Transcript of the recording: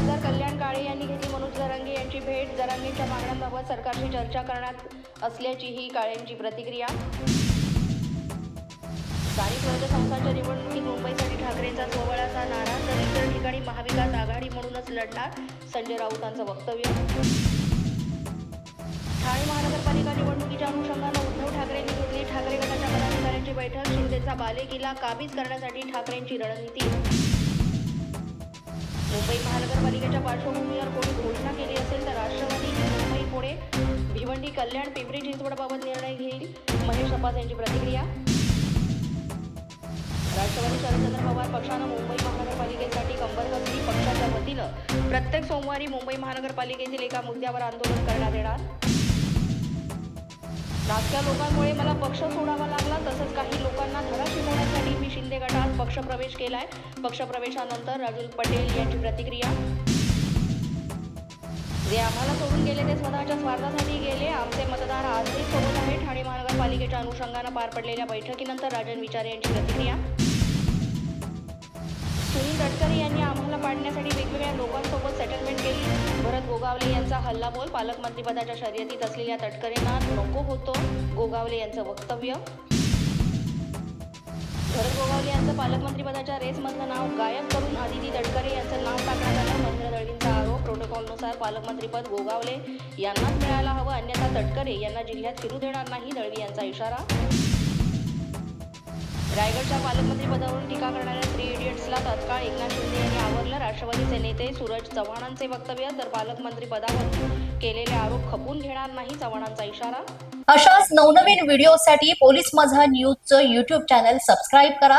आमदार कल्याण काळे यांनी घेतली मनोज दरंगे यांची भेट. दरंगेच्या मागण्यांबाबत सरकारशी चर्चा करण्यात असल्याची ही काळेंची प्रतिक्रिया. स्थानिक स्वराज्य संस्थांच्या निवडणुकीत मुंबईसाठी ठाकरेंचा सोहळ्याचा नारा तर इतर ठिकाणी महाविकास आघाडी म्हणूनच लढणार संजय राऊतांचं वक्तव्य. ठाणे महानगरपालिका निवडणुकीच्या अनुषंगानं उद्धव ठाकरेंनी घेतली ठाकरे गटाच्या पदाधिकाऱ्यांची बैठक. शिंदेचा बालेकिला काबीज करण्यासाठी ठाकरेंची रणनीती. मुंबई महानगरपालिकेच्या पार्श्वभूमीवर कोणी घोषणा केली असेल तर राष्ट्रवादी मुंबई पुणे भिवंडी कल्याण पिंपरी चिंचवडबाबत निर्णय घेईल महेश तपास यांची प्रतिक्रिया. राष्ट्रवादी शरदचंद्र पवार पक्षानं मुंबई महानगरपालिकेसाठी कंबर कसली पक्षाच्या वतीनं. प्रत्येक सोमवारी मुंबई महानगरपालिकेतील एका मुद्द्यावर आंदोलन करण्यात येणार. नाचक्या लोकांमुळे मला पक्ष सोडावा लागला तसंच काही लोकांना धडा शिकवण्यासाठी मी शिंदे गटात पक्षप्रवेश केलाय. पक्षप्रवेशानंतर राजूल पटेल यांची प्रतिक्रिया. जे आम्हाला सोडून गेले ते स्वतःच्या स्वार्थासाठी गेले. आमचे मतदार आजही सोबत आहे ठाणे महानगरपालिकेच्या अनुषंगानं पार पडलेल्या बैठकीनंतर राजन विचारे यांची प्रतिक्रिया. सुनील गडकरी यांनी आम्हाला पाडण्यासाठी वेगवेगळ्या लोकांसोबत सेटलमेंट केली. भरत गोगावले यांचा हल्लाबोल पालकमंत्रीपदाच्या शर्यतीत असलेल्या तटकरेंना नको होतो गोगावले यांचं वक्तव्य. भरत गोगावले पालकमंत्रीपदाच्या रेसमधलं नाव गायब करून आदिती तटकरे यांचं नाव टाकण्यात आलं महेंद्र दळवींचा आरोप. प्रोटोकॉलनुसार पालकमंत्रीपद गोगावले यांनाच मिळायला हवं अन्यथा तटकरे यांना जिल्ह्यात फिरू देणार नाही दळवी यांचा इशारा. रायगडच्या पालकमंत्रीपदावरून टीका करणाऱ्या थ्री इडियट्सला तत्काळ एकनाथ शिंदे यांनी आवरलं. राष्ट्रवादीचे नेते सूरज चव्हाणांचे वक्तव्य तर पालकमंत्रीपदावर केलेले आरोप खपून घेणार नाही चव्हाणांचा इशारा. अशाच नवनवीन व्हिडिओसाठी पोलीस माझा न्यूजचं यूट्यूब चॅनल सबस्क्राईब करा.